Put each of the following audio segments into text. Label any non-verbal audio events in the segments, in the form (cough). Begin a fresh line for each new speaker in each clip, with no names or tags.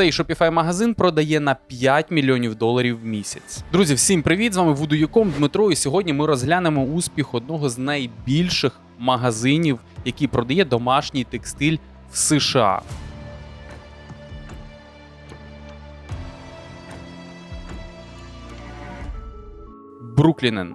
Цей Shopify магазин продає на 5 мільйонів доларів в місяць. Друзі, всім привіт! З вами Вудуюком Дмитро. І сьогодні ми розглянемо успіх одного з найбільших магазинів, який продає домашній текстиль в США. Бруклінен.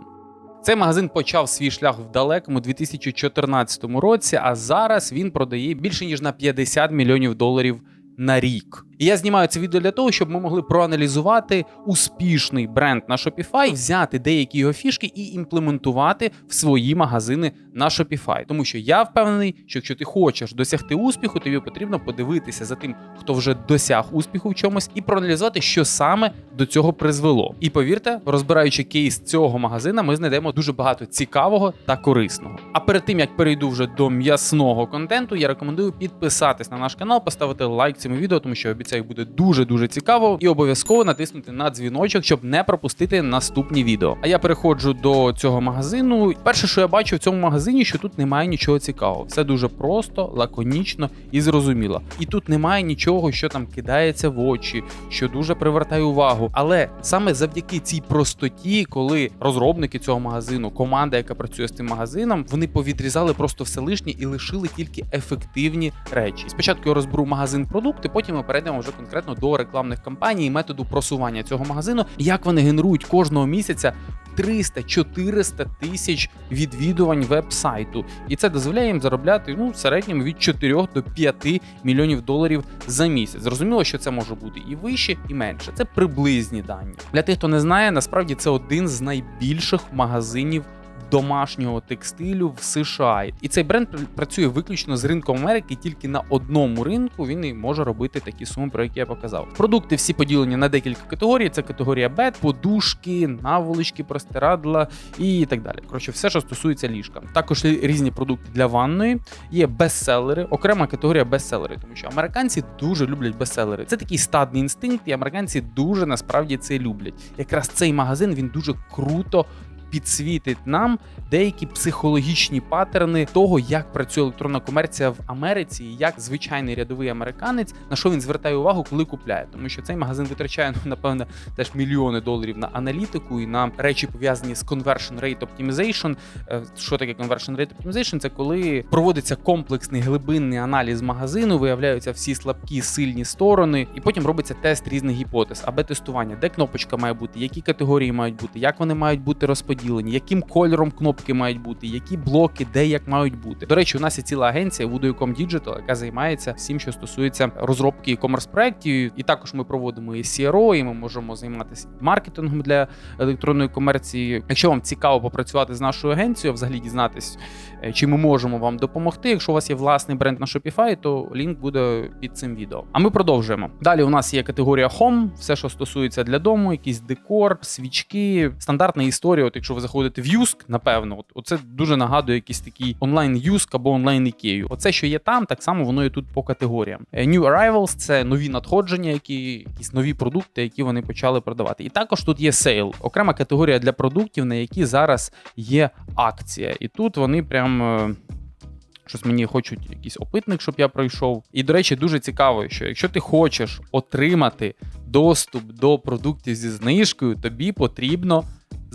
Цей магазин почав свій шлях в далекому 2014 році, а зараз він продає більше ніж на 50 мільйонів доларів на рік. І я знімаю це відео для того, щоб ми могли проаналізувати успішний бренд на Shopify, взяти деякі його фішки і імплементувати в свої магазини на Shopify. Тому що я впевнений, що якщо ти хочеш досягти успіху, тобі потрібно подивитися за тим, хто вже досяг успіху в чомусь, і проаналізувати, що саме до цього призвело. І повірте, розбираючи кейс цього магазина, ми знайдемо дуже багато цікавого та корисного. А перед тим як перейду вже до м'ясного контенту, я рекомендую підписатись на наш канал, поставити лайк цьому відео, тому що обіцяю буде дуже дуже цікаво, і обов'язково натиснути на дзвіночок, щоб не пропустити наступні відео. А я переходжу до цього магазину. Перше, що я бачу в цьому магазині, що тут немає нічого цікавого. Все дуже просто, лаконічно і зрозуміло. І тут немає нічого, що там кидається в очі, що дуже привертає увагу. Але саме завдяки цій простоті, коли розробники цього магазину, команда, яка працює з цим магазином, вони повідрізали просто все лишнє і лишили тільки ефективні речі. Спочатку я розберу магазин продукти, потім ми перейдемо вже конкретно до рекламних кампаній методу просування цього магазину, як вони генерують кожного місяця 300-400 тисяч відвідувань веб-сайту, і це дозволяє їм заробляти ну в середньому від 4 до 5 мільйонів доларів за місяць. Зрозуміло, що це може бути і вище, і менше. Це приблизні дані. Для тих, хто не знає, насправді це один з найбільших магазинів домашнього текстилю в США. І цей бренд працює виключно з ринком Америки. Тільки на одному ринку він і може робити такі суми, про які я показав. Продукти всі поділені на декілька категорій. Це категорія бед, подушки, наволочки, простирадла і так далі. Коротше, все, що стосується ліжка. Також різні продукти для ванної. Є бестселери, окрема категорія бестселери, тому що американці дуже люблять бестселери. Це такий стадний інстинкт, і американці дуже насправді це люблять. Якраз цей магазин він дуже круто підсвітить нам деякі психологічні паттерни того, як працює електронна комерція в Америці, і як звичайний рядовий американець на що він звертає увагу, коли купляє. Тому що цей магазин витрачає ну, напевно теж мільйони доларів на аналітику і на речі пов'язані з conversion rate optimization. Е, Що таке conversion rate optimization? Це коли проводиться комплексний глибинний аналіз магазину, виявляються всі слабкі сильні сторони, і потім робиться тест різних гіпотез, аб тестування, де кнопочка має бути, які категорії мають бути, як вони мають бути розподілені, яким кольором кнопки мають бути, які блоки, де як мають бути. До речі, у нас є ціла агенція Voodoo.com Digital, яка займається всім, що стосується розробки e-commerce проєктів. І також ми проводимо і CRO, і ми можемо займатися маркетингом для електронної комерції. Якщо вам цікаво попрацювати з нашою агенцією, взагалі дізнатись, е, чи ми можемо вам допомогти. Якщо у вас є власний бренд на Shopify, то лінк буде під цим відео. А ми продовжуємо. Далі у нас є категорія Home, все, що стосується для дому, якийсь декор, свічки, стандартна історія. От якщо ви заходите в Юск, напевно, от оце дуже нагадує якийсь такий онлайн Юск або онлайн Ікею. Оце, що є там, так само воно і тут по категоріям. Е, New Arrivals – це нові надходження, які якісь нові продукти, які вони почали продавати. І також тут є сейл, окрема категорія для продуктів, на які зараз є акція. І тут вони прям. е, Щось мені хочуть якийсь опитник, щоб я пройшов. І до речі, дуже цікаво, що якщо ти хочеш отримати доступ до продуктів зі знижкою, тобі потрібно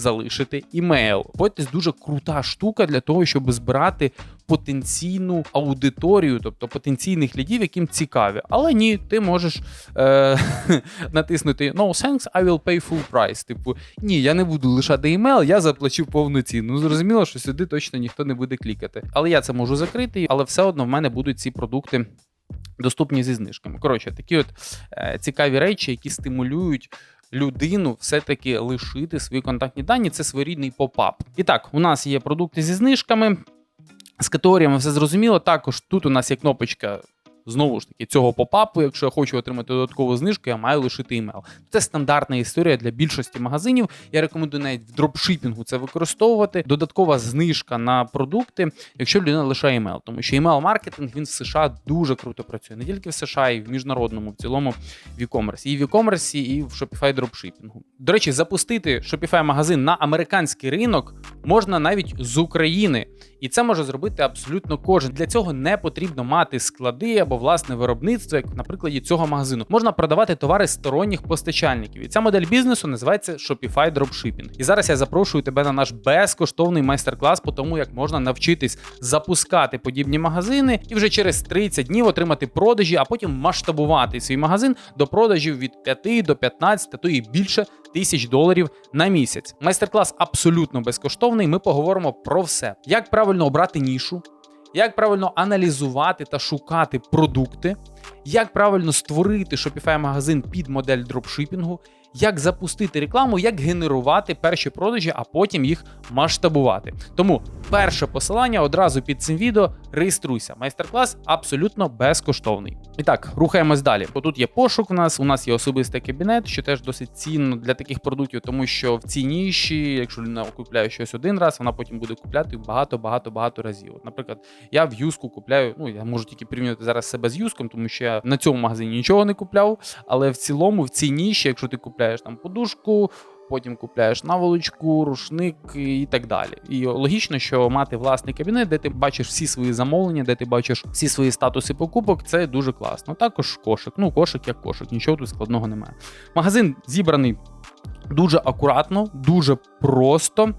залишити імейл. Потім дуже крута штука для того, щоб збирати потенційну аудиторію, тобто потенційних лідів, яким цікаві. Але ні, ти можеш е- (laughs) натиснути No thanks, I will pay full price. Типу, ні, я не буду лишати імейл, я заплачу повну ціну. Ну, зрозуміло, що сюди точно ніхто не буде клікати. Але я це можу закрити, але все одно в мене будуть ці продукти. Доступні зі знижками. Коротше, такі от е, цікаві речі, які стимулюють людину все-таки лишити свої контактні дані. Це своєрідний попап. І так, у нас є продукти зі знижками. З категоріями все зрозуміло. Також тут у нас є кнопочка. Знову ж таки, цього попапу, якщо я хочу отримати додаткову знижку, я маю лишити імейл. Це стандартна історія для більшості магазинів. Я рекомендую навіть в дропшипінгу це використовувати. Додаткова знижка на продукти, якщо людина лишає імейл. Тому що імейл-маркетинг він в США дуже круто працює. Не тільки в США, і в міжнародному, в цілому в e-commerce. І в e-commerce, і в Shopify дропшипінгу. До речі, запустити Shopify магазин на американський ринок можна навіть з України. І це може зробити абсолютно кожен. Для цього не потрібно мати склади або власне виробництво, як на прикладі цього магазину. Можна продавати товари сторонніх постачальників. І ця модель бізнесу називається Shopify Dropshipping. І зараз я запрошую тебе на наш безкоштовний майстер-клас по тому, як можна навчитись запускати подібні магазини і вже через 30 днів отримати продажі, а потім масштабувати свій магазин до продажів від 5 до 15, а то і більше тисяч доларів на місяць. Майстер-клас абсолютно безкоштовний. Ми поговоримо про все: як правильно обрати нішу, як правильно аналізувати та шукати продукти, як правильно створити Shopify магазин під модель дропшипінгу, як запустити рекламу, як генерувати перші продажі, а потім їх масштабувати. Тому перше посилання одразу під цим відео. Реєструйся. Майстер-клас абсолютно безкоштовний. І так, рухаємось далі. Бо тут є пошук. У нас у нас є особистий кабінет, що теж досить цінно для таких продуктів, тому що в цій ніші, якщо людина купляє щось один раз, вона потім буде купляти багато, багато, разів. От, наприклад, я в юску купляю. Ну я можу тільки порівняти зараз себе з юском, тому що я на цьому магазині нічого не купляв. Але в цілому, в цій ніші, якщо ти купляєш там подушку. Потім купляєш наволочку, рушник і так далі. І логічно, що мати власний кабінет, де ти бачиш всі свої замовлення, де ти бачиш всі свої статуси покупок, це дуже класно. Також кошик. Ну, кошик як кошик, нічого тут складного немає. Магазин зібраний дуже акуратно, дуже просто.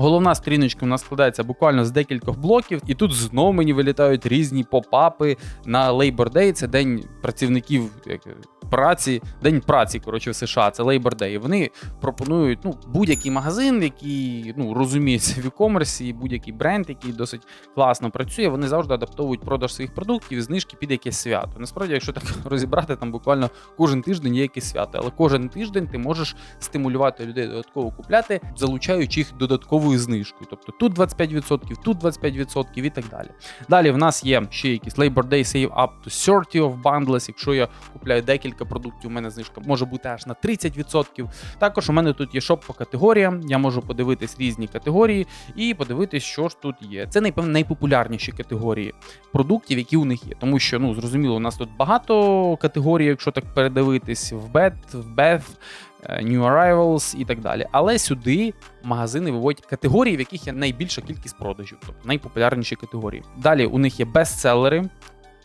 Головна сторіночка у нас складається буквально з декількох блоків, і тут знову мені вилітають різні попапи на Labor Day. Це день працівників праці, день праці, коротше, в США. Це Labor Day. Вони пропонують ну, будь-який магазин, який ну, розуміється в e-commerce, і будь-який бренд, який досить класно працює. Вони завжди адаптовують продаж своїх продуктів і знижки під якесь свято. Насправді, якщо так (laughs) розібрати, там буквально кожен тиждень є якесь свято, але кожен тиждень ти можеш стимулювати людей додатково купляти, залучаючи їх додатковою знижкою. Тобто тут 25%, тут 25% і так далі. Далі в нас є ще якісь Labor Day Save up to 30 of bundles. Якщо я купляю декілька продуктів, у мене знижка може бути аж на 30%. Також у мене тут є шоп по категоріям. Я можу подивитись різні категорії і подивитись, що ж тут є. Це найпевно найпопулярніші категорії продуктів, які у них є. Тому що, ну зрозуміло, у нас тут багато категорій, якщо так передивитись, в BET, в е, New Arrivals і так далі. Але сюди магазини виводять категорії, в яких є найбільша кількість продажів, тобто найпопулярніші категорії. Далі у них є бестселери.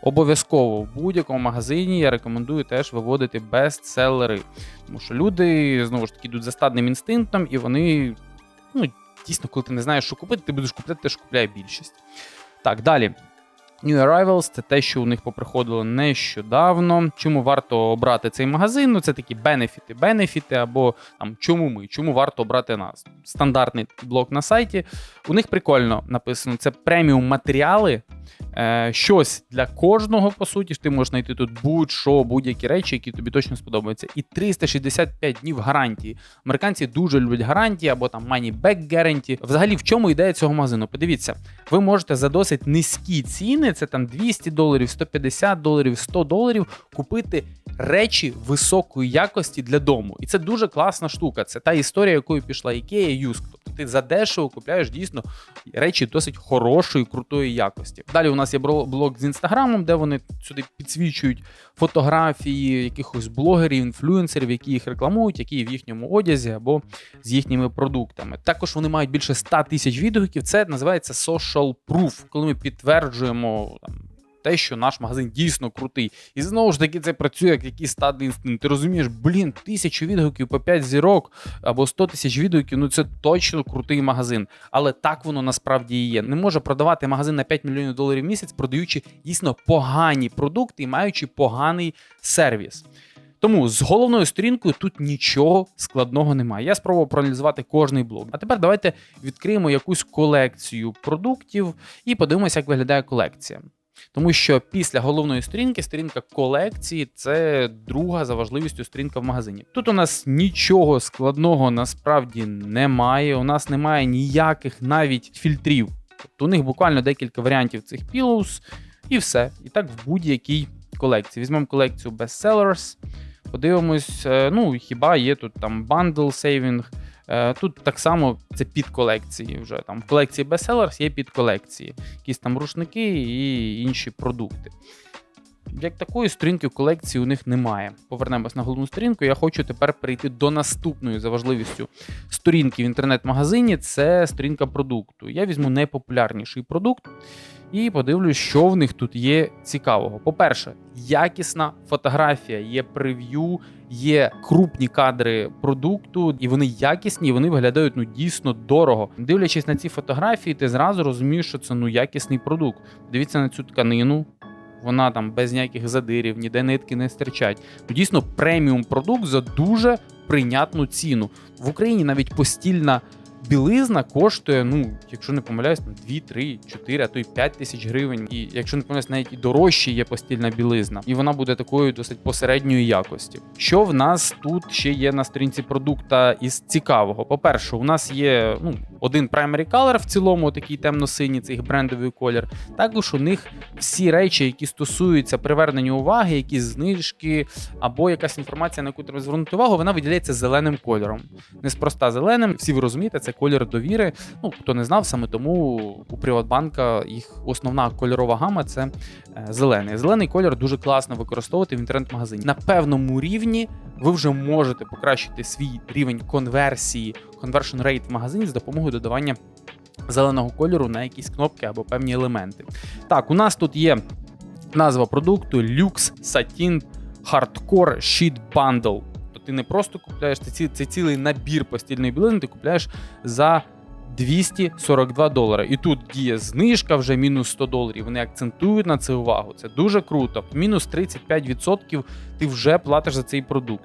Обов'язково в будь-якому магазині я рекомендую теж виводити бестселери. Тому що люди знову ж таки йдуть за стадним інстинктом, і вони, ну, дійсно, коли ти не знаєш, що купити, ти будеш купляти те, що купляє більшість. Так, далі. New Arrivals це те, що у них поприходило нещодавно. Чому варто обрати цей магазин? Ну, це такі бенефіти, бенефіти, або там чому ми, чому варто обрати нас. Стандартний блок на сайті. У них прикольно написано: це преміум матеріали. Е, щось для кожного, по суті, ти можеш знайти тут будь-що, будь-які речі, які тобі точно сподобаються. І 365 днів гарантії. Американці дуже люблять гарантії або там money back guarantee. Взагалі, в чому ідея цього магазину? Подивіться, ви можете за досить низькі ціни, це там 200 доларів, 150 доларів, 100 доларів, купити речі високої якості для дому. І це дуже класна штука. Це та історія, якою пішла IKEA, Юск. Тобто ти задешево купляєш дійсно речі досить хорошої, крутої якості. Далі у нас є блог з інстаграмом, де вони сюди підсвічують фотографії якихось блогерів, інфлюенсерів, які їх рекламують, які в їхньому одязі або з їхніми продуктами. Також вони мають більше 100 тисяч відгуків. Це називається social proof, коли ми підтверджуємо там те, що наш магазин дійсно крутий. І знову ж таки, це працює як якийсь стадний інстинкт. Ти розумієш, блін, тисячу відгуків по 5 зірок або 100 тисяч відгуків, ну це точно крутий магазин. Але так воно насправді і є. Не може продавати магазин на 5 мільйонів доларів в місяць, продаючи дійсно погані продукти і маючи поганий сервіс. Тому з головною сторінкою тут нічого складного немає. Я спробував проаналізувати кожний блок. А тепер давайте відкриємо якусь колекцію продуктів і подивимося, як виглядає колекція. Тому що після головної сторінки сторінка колекції це друга за важливістю сторінка в магазині. Тут у нас нічого складного насправді немає. У нас немає ніяких навіть фільтрів. Тобто у них буквально декілька варіантів цих pillows і все. І так в будь-якій колекції. Візьмемо колекцію Bestsellers, подивимось, е, ну хіба є тут там saving, Е, тут так само це під колекції. Вже там в колекції Bestsellers є під колекції, якісь там рушники і інші продукти. Як такої сторінки в колекції у них немає. Повернемось на головну сторінку. Я хочу тепер перейти до наступної за важливістю сторінки в інтернет-магазині. Це сторінка продукту. Я візьму найпопулярніший продукт і подивлюсь, що в них тут є цікавого. По-перше, якісна фотографія, є прев'ю, є крупні кадри продукту, і вони якісні, і вони виглядають ну дійсно дорого. Дивлячись на ці фотографії, ти зразу розумієш, що це ну якісний продукт. Дивіться на цю тканину. Вона там без ніяких задирів, ніде нитки не стирчать. Ну, дійсно, преміум продукт за дуже прийнятну ціну. В Україні навіть постільна білизна коштує, ну, якщо не помиляюсь, там 2, 3, 4, а то й 5 тисяч гривень. І якщо не помиляюсь, навіть і дорожче є постільна білизна, і вона буде такою досить посередньої якості. Що в нас тут ще є на сторінці продукта із цікавого? По-перше, у нас є ну, один primary color в цілому, такий темно-синій, це їх брендовий колір. Також у них всі речі, які стосуються привернення уваги, якісь знижки або якась інформація, на яку треба звернути увагу, вона виділяється зеленим кольором. Неспроста зеленим. Всі ви розумієте, це колір довіри. Ну хто не знав, саме тому у Приватбанка їх основна кольорова гама це е, зелений. Зелений колір дуже класно використовувати в інтернет-магазині. На певному рівні ви вже можете покращити свій рівень конверсії, conversion rate в магазині з допомогою додавання зеленого кольору на якісь кнопки або певні елементи. Так, у нас тут є назва продукту Lux Satin Hardcore Sheet Bundle. Ти не просто купляєш це, ці- це цілий набір постільної білизни, ти купляєш за 242 долари. І тут діє знижка вже мінус 100 доларів. Вони акцентують на це увагу. Це дуже круто. Мінус 35% ти вже платиш за цей продукт.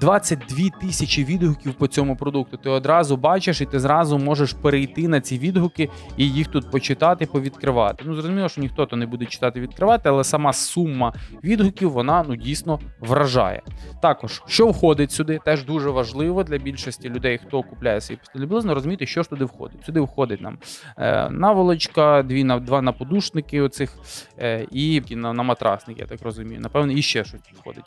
22 тисячі відгуків по цьому продукту. Ти одразу бачиш, і ти зразу можеш перейти на ці відгуки і їх тут почитати, повідкривати. Ну зрозуміло, що ніхто то не буде читати, відкривати, але сама сума відгуків вона ну дійсно вражає. Також, що входить сюди, теж дуже важливо для більшості людей, хто купляє свій постільний білизну, розуміти, що ж туди входить. Сюди входить нам е, наволочка, дві на два на подушники оцих е, і на, на матрасники, я так розумію. Напевно, і ще щось входить.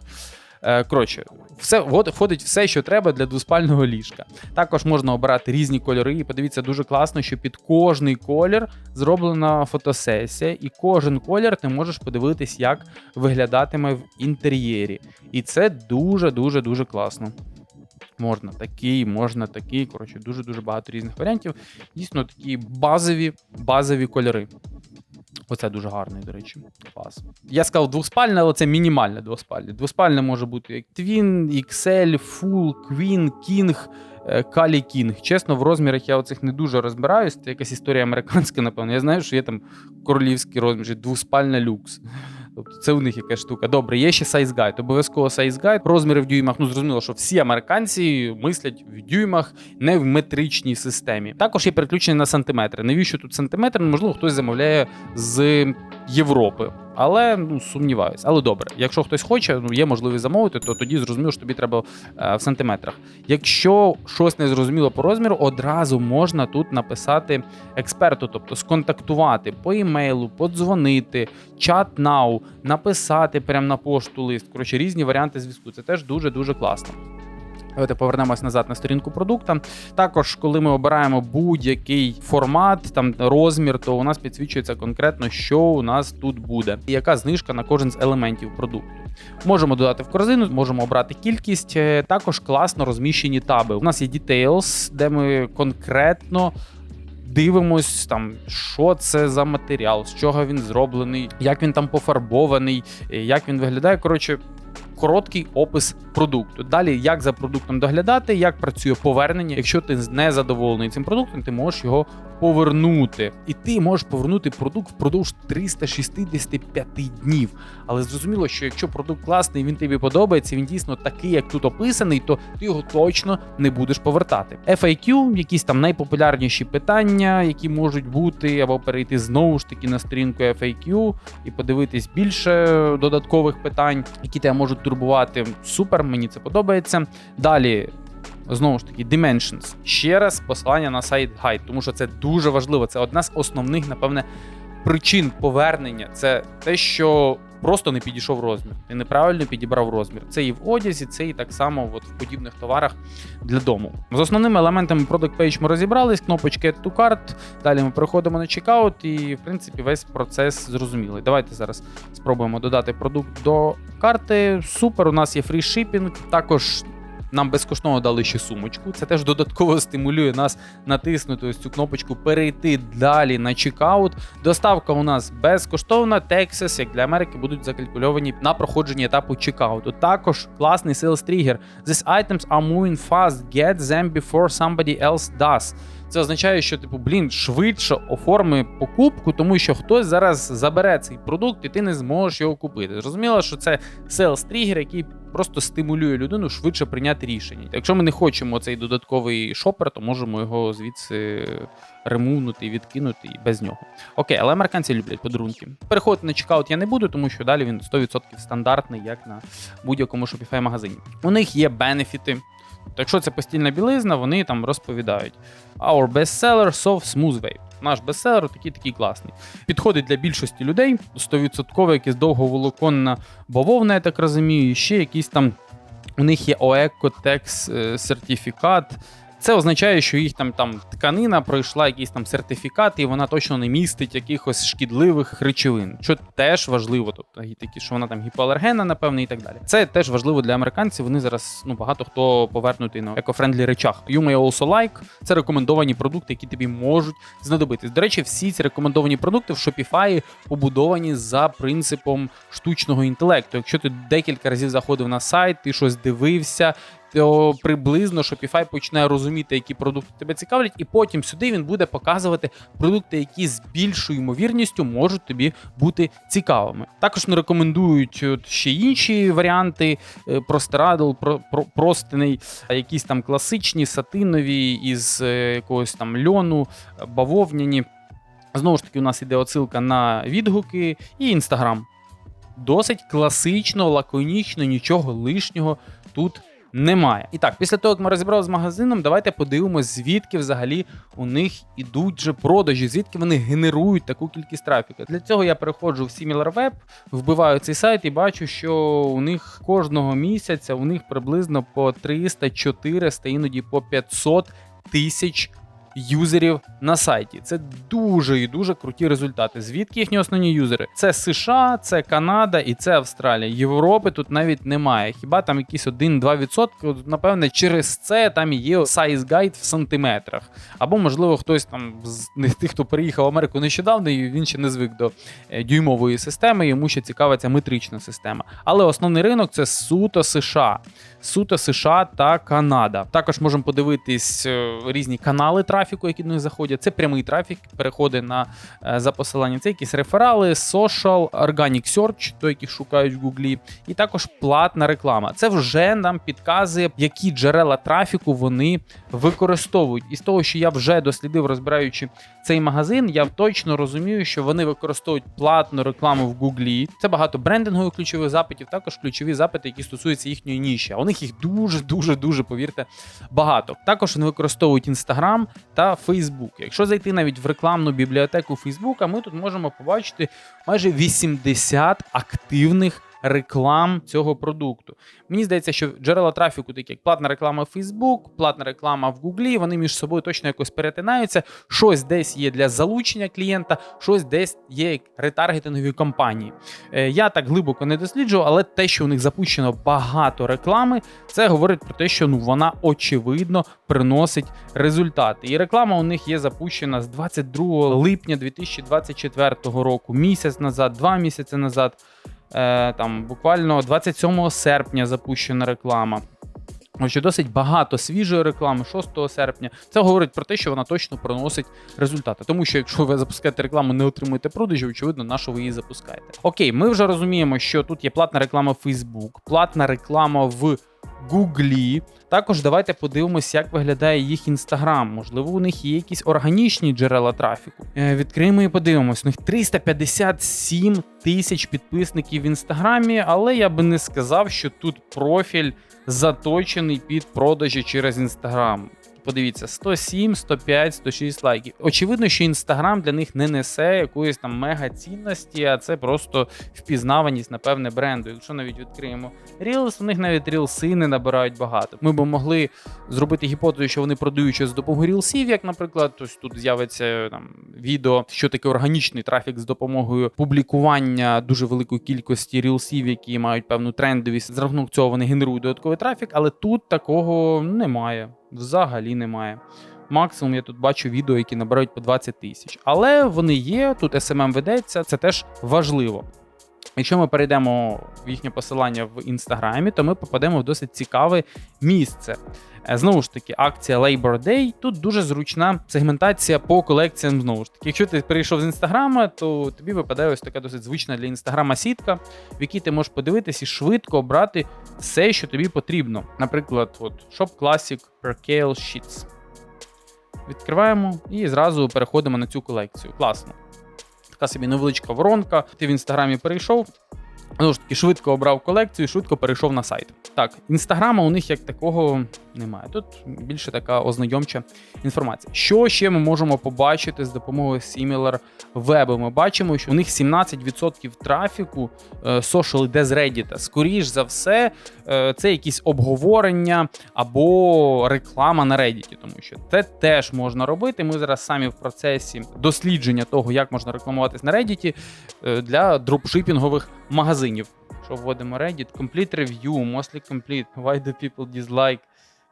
Е, Коротше, все входить все, що треба для двоспального ліжка. Також можна обирати різні кольори. І подивіться, дуже класно, що під кожний колір зроблена фотосесія, і кожен колір ти можеш подивитись, як виглядатиме в інтер'єрі. І це дуже дуже класно. Можна такий, можна такий. Коротше, дуже дуже багато різних варіантів. Дійсно, такі базові, базові кольори. Оце дуже гарний, до речі, клас. Я сказав двоспальне, але це мінімальне двоспальне. Двоспальне може бути як Twin, XL, Full, Queen, King, е, Kali King. Чесно, в розмірах я оцих не дуже розбираюсь. Це якась історія американська, напевно. Я знаю, що є там королівський розмір, двоспальне люкс. Тобто це у них якась штука. Добре, є ще size guide. Обов'язково size guide. Розміри в дюймах. Ну зрозуміло, що всі американці мислять в дюймах, не в метричній системі. Також є переключення на сантиметри. Навіщо тут сантиметр? Можливо, хтось замовляє з Європи. Але ну сумніваюсь. Але добре, якщо хтось хоче, ну є можливість замовити, то тоді зрозуміло, що тобі треба е, в сантиметрах. Якщо щось не зрозуміло по розміру, одразу можна тут написати експерту, тобто сконтактувати по імейлу, подзвонити, чат now, написати прямо на пошту лист. Коротше, різні варіанти зв'язку. Це теж дуже дуже класно. Давайте повернемось назад на сторінку продукта. Також, коли ми обираємо будь-який формат, там розмір, то у нас підсвічується конкретно, що у нас тут буде, і яка знижка на кожен з елементів продукту. Можемо додати в корзину, можемо обрати кількість. Е, Також класно розміщені таби. У нас є Details, де ми конкретно. Дивимось там, що це за матеріал, з чого він зроблений, як він там пофарбований, е, як він виглядає. Коротше, короткий опис продукту. Далі, як за продуктом доглядати, як працює повернення. Якщо ти не задоволений цим продуктом, ти можеш його повернути. І ти можеш повернути продукт впродовж 365 днів. Але зрозуміло, що якщо продукт класний, він тобі подобається, він дійсно такий, як тут описаний, то ти його точно не будеш повертати. FAQ, якісь там найпопулярніші питання, які можуть бути, або перейти знову ж таки на сторінку FAQ і подивитись більше додаткових питань, які тебе можуть турбувати. Супер, мені це подобається. Далі. Знову ж таки, Dimensions. Ще раз посилання на сайт Guide, тому що це дуже важливо. Це одна з основних, напевне, причин повернення це те, що просто не підійшов розмір. Ти неправильно підібрав розмір. Це і в одязі, це і так само от в подібних товарах для дому. З основними елементами Product Page ми розібрались, кнопочки Add to Cart. Далі ми переходимо на чекаут, і в принципі весь процес зрозумілий. Давайте зараз спробуємо додати продукт до карти. Супер, у нас є фрішипінг. Також нам безкоштовно дали ще сумочку. Це теж додатково стимулює нас натиснути ось цю кнопочку, перейти далі на чекаут. Доставка у нас безкоштовна. Texas, як для Америки, будуть закалькульовані на проходженні етапу чекауту. Також класний sales trigger. These items are moving fast. Get them before somebody else does. Це означає, що типу, блін, швидше оформи покупку, тому що хтось зараз забере цей продукт, і ти не зможеш його купити. Зрозуміло, що це sales тригер, який просто стимулює людину швидше прийняти рішення. Якщо ми не хочемо цей додатковий шопер, то можемо його звідси ремувнути відкинути і без нього. Окей, але американці люблять подарунки. Переходити на чекаут я не буду, тому що далі він 100% стандартний, як на будь-якому Shopify магазині. У них є бенефіти. То якщо це постільна білизна, вони там розповідають. Our bestseller Soft Smooth Wave. Наш бестселер такий такий класний. Підходить для більшості людей. 100% якесь довговолоконна бавовна, я так розумію, і ще якісь там. У них є OECO-TEX е, сертифікат. Це означає, що їх там там тканина пройшла якийсь там сертифікат, і вона точно не містить якихось шкідливих речовин, що теж важливо. Тобто такі, що вона там гіпоалергенна, напевне, і так далі. Це теж важливо для американців. Вони зараз ну багато хто повернутий на екофрендлі речах. You may also like – це рекомендовані продукти, які тобі можуть знадобитись. До речі, всі ці рекомендовані продукти в Shopify побудовані за принципом штучного інтелекту. Якщо ти декілька разів заходив на сайт, ти щось дивився то приблизно Shopify почне розуміти, які продукти тебе цікавлять, і потім сюди він буде показувати продукти, які з більшою ймовірністю можуть тобі бути цікавими. Також не рекомендують ще інші варіанти: е, простирадл, про, про, простиний, якісь там класичні, сатинові із е, якогось там льону, бавовняні. Знову ж таки, у нас іде отсилка на відгуки і інстаграм. Досить класично, лаконічно, нічого лишнього тут немає. І так, після того, як ми розібрали з магазином, давайте подивимося, звідки взагалі у них ідуть же продажі, звідки вони генерують таку кількість трафіку. Для цього я переходжу в SimilarWeb, вбиваю цей сайт і бачу, що у них кожного місяця у них приблизно по 300-400, іноді по 500 тисяч юзерів на сайті. Це дуже і дуже круті результати. Звідки їхні основні юзери? Це США, це Канада і це Австралія. Європи тут навіть немає. Хіба там якісь 1-2%? Напевне, через це там є guide в сантиметрах. Або, можливо, хтось там з тих, хто переїхав в Америку нещодавно, і він ще не звик до е, дюймової системи, йому ще цікавиться метрична система. Але основний ринок це суто США. Суто США та Канада. Також можемо подивитись е, різні канали трафіку, які до них заходять. Це прямий трафік, переходи на е, за посиланням. Це якісь реферали, social, organic search, то яких шукають в Гуглі, і також платна реклама. Це вже нам підказує, які джерела трафіку вони використовують. І з того, що я вже дослідив, розбираючи цей магазин, я точно розумію, що вони використовують платну рекламу в Гуглі. Це багато брендингових ключових запитів, також ключові запити, які стосуються їхньої ніші. А у них їх дуже, дуже, дуже повірте, багато. Також вони використовують Instagram та Facebook. Якщо зайти навіть в рекламну бібліотеку Facebook, ми тут можемо побачити майже 80 активних реклам цього продукту. Мені здається, що джерела трафіку, такі як платна реклама в Facebook, платна реклама в Гуглі, вони між собою точно якось перетинаються. Щось десь є для залучення клієнта, щось десь є як ретаргетингові кампанії. Е, Я так глибоко не досліджував, але те, що у них запущено багато реклами, це говорить про те, що ну вона очевидно приносить результати. І реклама у них є запущена з 22 липня 2024 року, місяць назад, два місяці назад. Е, там буквально 27 серпня запущена реклама. Отже, досить багато свіжої реклами 6 серпня. Це говорить про те, що вона точно приносить результати. Тому що якщо ви запускаєте рекламу, не отримуєте продажі, очевидно, на що ви її запускаєте. Окей, ми вже розуміємо, що тут є платна реклама в Facebook, платна реклама в Гуглі. Також давайте подивимося, як виглядає їх інстаграм. Можливо, у них є якісь органічні джерела трафіку. Е, Відкриємо і подивимось. У них 357 тисяч підписників в інстаграмі, але я би не сказав, що тут профіль заточений під продажі через інстаграм. Подивіться, 107, 105, 106 лайків. Очевидно, що інстаграм для них не несе якоїсь там мега цінності, а це просто впізнаваність, напевне, бренду. Якщо навіть відкриємо Reels, у них навіть рілси не набирають багато. Ми б могли зробити гіпотезу, що вони продають щось з допомогою рілсів, як, наприклад, ось тут з'явиться там відео, що таке органічний трафік з допомогою публікування дуже великої кількості рілсів, які мають певну трендовість. За рахунок цього вони генерують додатковий трафік, але тут такого немає. Взагалі немає. Максимум я тут бачу відео, які набирають по 20 тисяч. Але вони є, тут SMM ведеться, це теж важливо. Якщо ми перейдемо в їхнє посилання в інстаграмі, то ми попадемо в досить цікаве місце. Е, Знову ж таки, акція Labor Day. Тут дуже зручна сегментація по колекціям. Знову ж таки, якщо ти перейшов з інстаграма, то тобі випадає ось така досить звична для інстаграма сітка, в якій ти можеш подивитись і швидко обрати все, що тобі потрібно. Наприклад, от Shop Classic Percale Sheets. Відкриваємо і зразу переходимо на цю колекцію. Класно. Така собі невеличка воронка. Ти в інстаграмі перейшов. Знову ж таки, швидко обрав колекцію, швидко перейшов на сайт. Так, інстаграма у них як такого немає. Тут більше така ознайомча інформація. Що ще ми можемо побачити з допомогою Similar Web? Ми бачимо, що у них 17% трафіку е, social йде з Reddit. Скоріш за все, е, це якісь обговорення або реклама на Reddit, тому що це теж можна робити. Ми зараз самі в процесі дослідження того, як можна рекламуватись на Reddit е, для дропшипінгових магазинів. Що вводимо Reddit, Complete Review, Mostly Complete, Why do people dislike.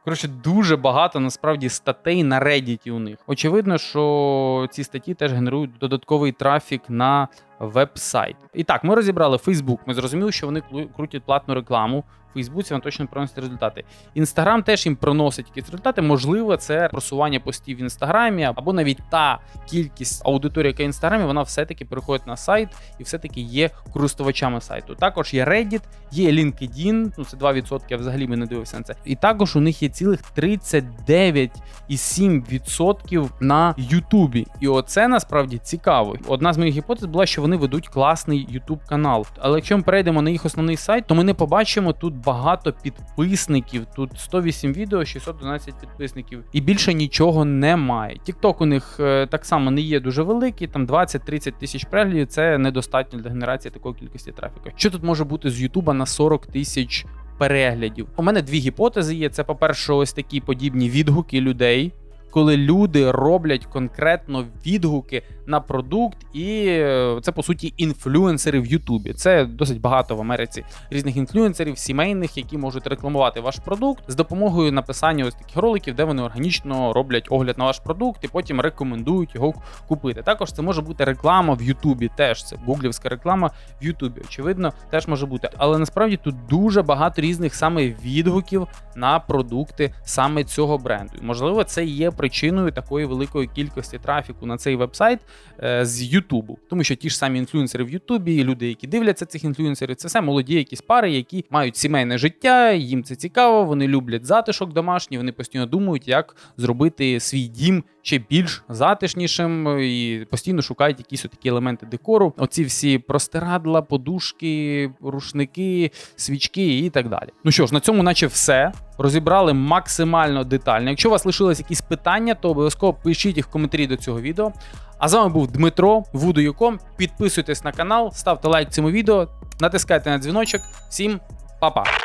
Коротше, дуже багато насправді статей на Reddit у них. Очевидно, що ці статті теж генерують додатковий трафік на веб-сайт. І так, ми розібрали Facebook. Ми зрозуміли, що вони крутять платну рекламу. В Фейсбуці вам точно приносять результати. Інстаграм теж їм приносить якісь результати. Можливо, це просування постів в інстаграмі, або навіть та кількість аудиторії, яка в інстаграмі, вона все-таки переходить на сайт і все-таки є користувачами сайту. Також є Reddit, є LinkedIn, ну це 2%, я взагалі би не дивився на це. І також у них є цілих 39,7% на Ютубі. І оце насправді цікаво. Одна з моїх гіпотез була, що вони ведуть класний Ютуб канал. Але якщо ми перейдемо на їх основний сайт, то ми не побачимо тут багато підписників. Тут 108 відео, 611 підписників, і більше нічого немає. Тікток у них е, так само не є дуже великий, там 20-30 тисяч переглядів. Це недостатньо для генерації такої кількості трафіку. Що тут може бути з Ютуба на 40 тисяч переглядів? У мене дві гіпотези є. Це, по-перше, ось такі подібні відгуки людей. Коли люди роблять конкретно відгуки на продукт, і е, це по суті інфлюенсери в Ютубі. Це досить багато в Америці різних інфлюенсерів, сімейних, які можуть рекламувати ваш продукт з допомогою написання ось таких роликів, де вони органічно роблять огляд на ваш продукт і потім рекомендують його купити. Також це може бути реклама в Ютубі. Теж це гуглівська реклама в Ютубі. Очевидно, теж може бути. Але насправді тут дуже багато різних саме відгуків на продукти саме цього бренду. Можливо, це є причиною такої великої кількості трафіку на цей вебсайт е, з Ютубу, тому що ті ж самі інфлюенсери в Ютубі, люди, які дивляться цих інфлюенсерів, це все молоді якісь пари, які мають сімейне життя, їм це цікаво, вони люблять затишок домашній, вони постійно думають, як зробити свій дім ще більш затишнішим і постійно шукають якісь такі елементи декору. Оці всі простирадла, подушки, рушники, свічки і так далі. Ну що ж, на цьому, наче все. Розібрали максимально детально. Якщо у вас лишились якісь питання, то обов'язково пишіть їх в коментарі до цього відео. А з вами був Дмитро, Voodoo.com. Підписуйтесь на канал, ставте лайк цьому відео, натискайте на дзвіночок. Всім па-па!